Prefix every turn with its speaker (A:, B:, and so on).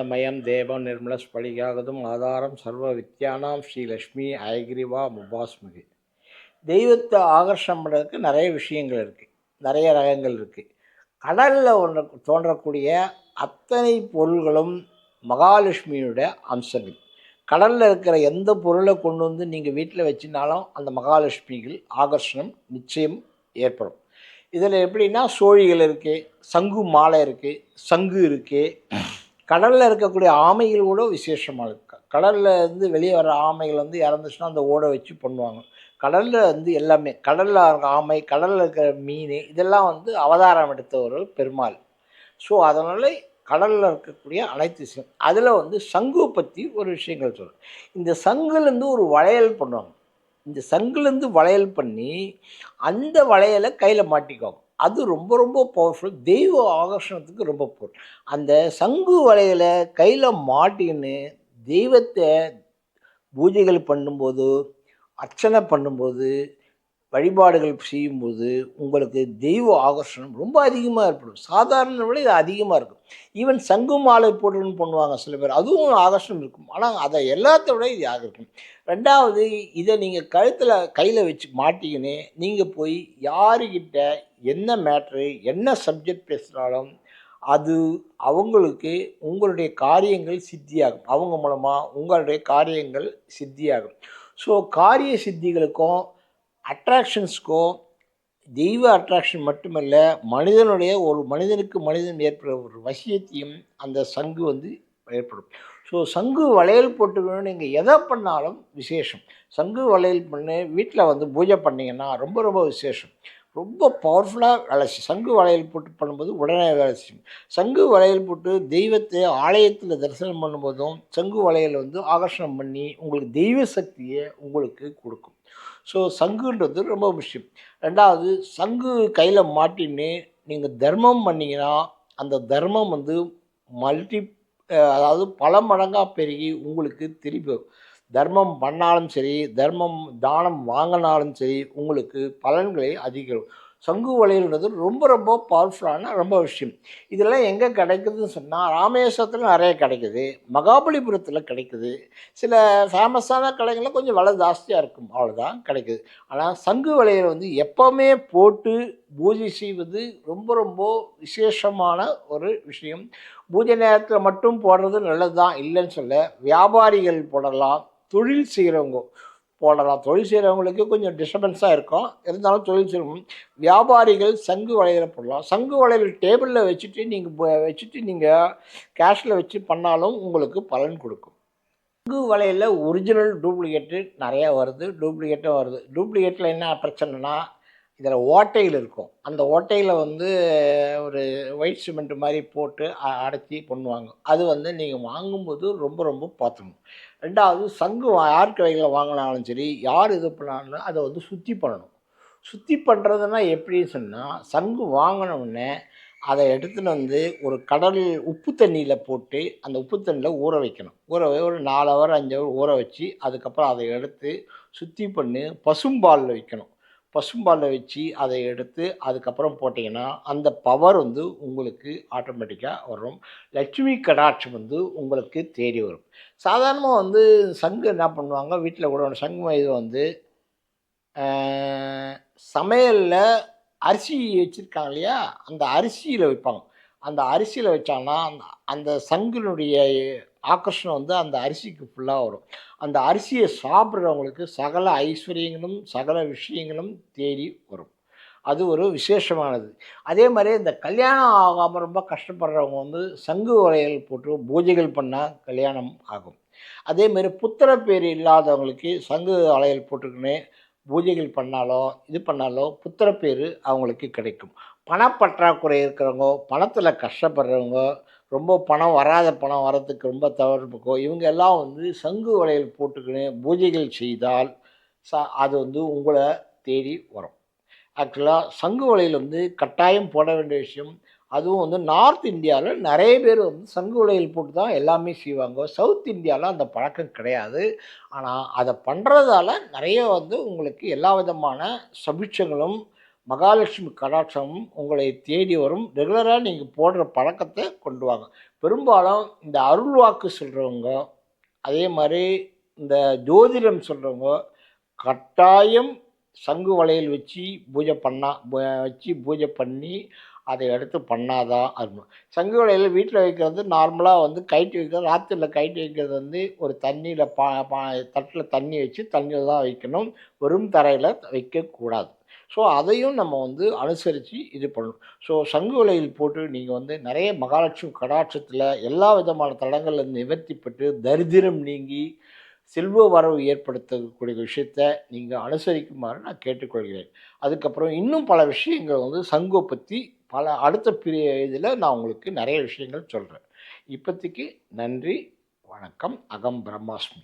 A: ஆனந்தமயம் தேவம் நிர்மல ஸ்படிகாகதும் ஆதாரம் சர்வ வித்யானாம் ஸ்ரீலக்ஷ்மி ஐகிரிவா முபாஸ்மகி. தெய்வத்தை ஆகர்ஷம் பண்ணுறதுக்கு நிறைய விஷயங்கள் இருக்குது நிறைய ரகங்கள் இருக்குது கடலில் ஒன்று தோன்றக்கூடிய அத்தனை பொருள்களும் மகாலட்சுமியோட அம்சங்கள். கடலில் இருக்கிற எந்த பொருளை கொண்டு வந்து நீங்கள் வீட்டில் வச்சுனாலும் அந்த மகாலட்சுமிகள் ஆகர்ஷணம் நிச்சயம் ஏற்படும். இதில் எப்படின்னா சோழிகள் இருக்குது சங்கு மாலை இருக்குது சங்கு இருக்குது கடலில் இருக்கக்கூடிய ஆமைகள் கூட விசேஷமாக இருக்கு. கடலில் இருந்து வெளியே வர ஆமைகள் வந்து இறந்துச்சுன்னா அந்த ஓடை வச்சு பண்ணுவாங்க. கடலில் வந்து எல்லாமே கடலில் ஆமை கடலில் இருக்கிற மீன் இதெல்லாம் வந்து அவதாரம் எடுத்த ஒரு பெருமாள். ஸோ அதனால் கடலில் இருக்கக்கூடிய அனைத்து விஷயம். அதில் வந்து சங்கு பற்றி ஒரு விஷயங்கள் சொல்கிறேன் இந்த சங்குலேருந்து ஒரு வளையல் பண்ணுவாங்க. இந்த சங்குலேருந்து வளையல் பண்ணி அந்த வளையலை கையில் மாட்டிக்குவாங்க. அது ரொம்ப ரொம்ப பவர்ஃபுல் தெய்வ ஆகர்ஷணத்துக்கு ரொம்ப பொருள் அந்த சங்கு வலையில் கையில் மாட்டின்னு தெய்வத்தை பூஜைகள் பண்ணும்போது அர்ச்சனை பண்ணும்போது வழிபாடுகள் செய்யும்போது உங்களுக்கு தெய்வ ஆகர்ஷணம் ரொம்ப அதிகமாக ஏற்படும். சாதாரண விட இது அதிகமாக இருக்கும். ஈவன் சங்கு மாலை போட்டுன்னு பண்ணுவாங்க சில பேர். அதுவும் ஆகர்ஷணம் இருக்கும். ஆனால் அதை எல்லாத்த விட இது ஆகிருக்கும் ரெண்டாவது இதை நீங்கள் கழுத்தில் கையில் வச்சு மாட்டிக்கின்னு நீங்கள் போய் யாருக்கிட்ட என்ன மேட்ரு என்ன சப்ஜெக்ட் பேசினாலும் அது அவங்களுக்கு உங்களுடைய காரியங்கள் சித்தியாகும். அவங்க மூலமாக உங்களுடைய காரியங்கள் சித்தியாகும். ஸோ காரிய சித்திகளுக்கும் அட்ராக்ஷன்ஸ்க்கும் தெய்வ அட்ராக்ஷன் மட்டுமல்ல மனிதனுடைய ஒரு மனிதனுக்கு மனிதன் ஏற்படுற ஒரு வசியத்தையும் அந்த சங்கு வந்து ஏற்படும். ஸோ சங்கு வளையல் போட்டுக்கணும் நீங்கள் எதை பண்ணாலும் விசேஷம். சங்கு வளையல் பண்ணு வீட்டில் வந்து பூஜை பண்ணிங்கன்னா ரொம்ப ரொம்ப விசேஷம். ரொம்ப பவர்ஃபுல்லாக வேலை செய்யும் சங்கு வளையல் போட்டு பண்ணும்போது உடனே வேலை செய்யும் சங்கு வளையல் போட்டு தெய்வத்தை ஆலயத்தில் தரிசனம் பண்ணும்போதும் சங்கு வளையல் வந்து ஆகர்ஷணம் பண்ணி உங்களுக்கு தெய்வ சக்தியை உங்களுக்கு கொடுக்கும். ஸோ சங்குன்றது ரொம்ப விஷயம் ரெண்டாவது சங்கு கையில் மாட்டின்னு நீங்கள் தர்மம் பண்ணிங்கன்னா அந்த தர்மம் வந்து மல்டி அதாவது பல மடங்காக பெருகி உங்களுக்கு திருப்பி தர்மம் பண்ணாலும் சரி தர்மம் தானம் வாங்கினாலும் சரி உங்களுக்கு பலன்களை அதிகம் சங்கு வளையல்ன்றது ரொம்ப ரொம்ப பவர்ஃபுல்லான ரொம்ப விஷயம். இதெல்லாம் எங்கே கிடைக்குதுன்னு சொன்னால் ராமேஸ்வரத்தில் நிறைய கிடைக்குது மகாபலிபுரத்தில் கிடைக்குது. சில ஃபேமஸான கடைகளில் கொஞ்சம் விலை ஜாஸ்தியாக இருக்கும் அவ்வளோதான் கிடைக்குது. ஆனால் சங்கு வளையல் வந்து எப்போவுமே போட்டு பூஜை செய்வது ரொம்ப ரொம்ப விசேஷமான ஒரு விஷயம். பூஜை நேரத்தில் மட்டும் போடுறது நல்லது தான் இல்லைன்னு சொல்ல வியாபாரிகள் போடலாம் தொழில் செய்கிறவங்க போடலாம் தொழில் செய்கிறவங்களுக்கு கொஞ்சம் டிஸ்டர்பன்ஸாக இருக்கும். இருந்தாலும் தொழில் செய்வோம் வியாபாரிகள் சங்கு வளையல போடலாம். சங்கு வளையல் டேபிளில் வச்சுட்டு நீங்கள் வச்சுட்டு நீங்கள் கேஷில் வச்சு பண்ணாலும் உங்களுக்கு பலன் கொடுக்கும். சங்கு வலையில் ஒரிஜினல் டூப்ளிகேட்டு நிறையா வருது. டூப்ளிகேட்டும் வருது. டூப்ளிகேட்டில் என்ன பிரச்சனைனா இதில் ஓட்டையில் இருக்கும். அந்த ஓட்டையில் வந்து ஒரு ஒயிட் சிமெண்ட் மாதிரி போட்டு அடைச்சி பண்ணுவாங்க. அது வந்து நீங்கள் வாங்கும்போது ரொம்ப ரொம்ப பார்த்துக்கணும். ரெண்டாவது சங்கு வா- யார் கடையில் வாங்கினாலும் சரி யார் இது பண்ணாலும் அதை வந்து சுத்தி பண்ணணும். சுத்தி பண்ணுறதுனா எப்படின்னு சொன்னால் சங்கு வாங்கினோடனே அதை எடுத்துன்னு வந்து ஒரு கடல் உப்பு தண்ணியில் போட்டு அந்த உப்பு தண்ணியில் ஊற வைக்கணும். ஊற வை- ஒரு நாலு ஹவர் அஞ்சு ஹவர் ஊற வச்சு அதுக்கப்புறம் அதை எடுத்து சுத்தி பண்ணி பசும்பாலில் வைக்கணும். பசும்பாலில் வச்சு அதை எடுத்து அதுக்கப்புறம் போட்டிங்கன்னா அந்த பவர் வந்து உங்களுக்கு ஆட்டோமேட்டிக்காக வரும். லட்சுமி கடாட்சம் வந்து உங்களுக்கு தேடி வரும். சாதாரணமாக வந்து சங்கு என்ன பண்ணுவாங்க? வீட்டில் கூட ஒன்று சங்கு இது வந்து சமையலில் அரிசி வச்சுருக்காங்க இல்லையா? அந்த அரிசியில் வைப்பாங்க. அந்த அரிசியில் வச்சாங்கன்னா அந்த அந்த சங்கினுடைய ஆக்கர்ஷணம் வந்து அந்த அரிசிக்கு ஃபுல்லாக வரும். அந்த அரிசியை சாப்பிட்றவங்களுக்கு சகல ஐஸ்வர்யங்களும் சகல விஷயங்களும் தேடி வரும். அது ஒரு விசேஷமானது. அதே மாதிரி இந்த கல்யாணம் ஆகாமல் ரொம்ப கஷ்டப்படுறவங்க வந்து சங்கு வளையல் போட்டு பூஜைகள் பண்ணால் கல்யாணம் ஆகும். அதே மாதிரி புத்திர பேர் இல்லாதவங்களுக்கு சங்கு வளையல் போட்டுக்கின்னு பூஜைகள் பண்ணாலோ இது பண்ணாலோ புத்திர பேர் அவங்களுக்கு கிடைக்கும். பணப்பற்றாக்குறை இருக்கிறவங்க பணத்தில் கஷ்டப்படுறவங்க ரொம்ப பணம் வராத பணம் வரத்துக்கு ரொம்ப தவறுக்கோ இவங்க எல்லாம் வந்து சங்கு வளையல் போட்டுக்கின்னு பூஜைகள் செய்தால் ச அது வந்து உங்களை தேடி வரும். ஆக்சுவலாக சங்கு வலையில் வந்து கட்டாயம் போட வேண்டிய விஷயம். அதுவும் வந்து நார்த் இந்தியாவில் நிறைய பேர் வந்து சங்கு வலையில் போட்டு தான் எல்லாமே செய்வாங்க. சவுத் இந்தியாவில் அந்த பழக்கம் கிடையாது. ஆனால் அதை பண்ணுறதால நிறைய வந்து உங்களுக்கு எல்லா விதமான சபிட்சங்களும் மகாலட்சுமி கடாட்சமும் உங்களை தேடி வரும். ரெகுலராக நீங்கள் போடுற பழக்கத்தை கொண்டு வாங்க. பெரும்பாலும் இந்த அருள் வாக்கு சொல்கிறவங்க அதே மாதிரி இந்த ஜோதிடம் சொல்கிறவங்க கட்டாயம் சங்கு வளையல் வச்சு பூஜை பண்ணா வச்சு பூஜை பண்ணி அதை எடுத்து பண்ணாதான் அருமை சங்கு வளையல் வீட்டில் வைக்கிறது நார்மலாக வந்து கைட்டு வைக்கிறது ராத்திரியில் கைட்டு வைக்கிறது வந்து ஒரு தண்ணியில் பா பா தட்டில் தண்ணி வச்சு தண்ணியில் தான் வைக்கணும். வெறும் தரையில் வைக்கக்கூடாது. ஸோ அதையும் நம்ம வந்து அனுசரித்து இது பண்ணணும். ஸோ சங்கு விலையில் போட்டு நீங்கள் வந்து நிறைய மகாலட்சுமி கடாட்சத்தில் எல்லா விதமான தடங்களில் நிவர்த்திப்பட்டு நிவர்த்தி பெற்று தரித்திரம் நீங்கி செல்வ வரவு ஏற்படுத்தக்கூடிய விஷயத்தை நீங்கள் அனுசரிக்குமாறு நான் கேட்டுக்கொள்கிறேன். அதுக்கப்புறம் இன்னும் பல விஷயங்கள் வந்து சங்கோ பற்றி பல அடுத்த பிரிய இதில் நான் உங்களுக்கு நிறைய விஷயங்கள் சொல்கிறேன் இப்போதைக்கு நன்றி வணக்கம் அகம் பிரம்மாஸ்மி.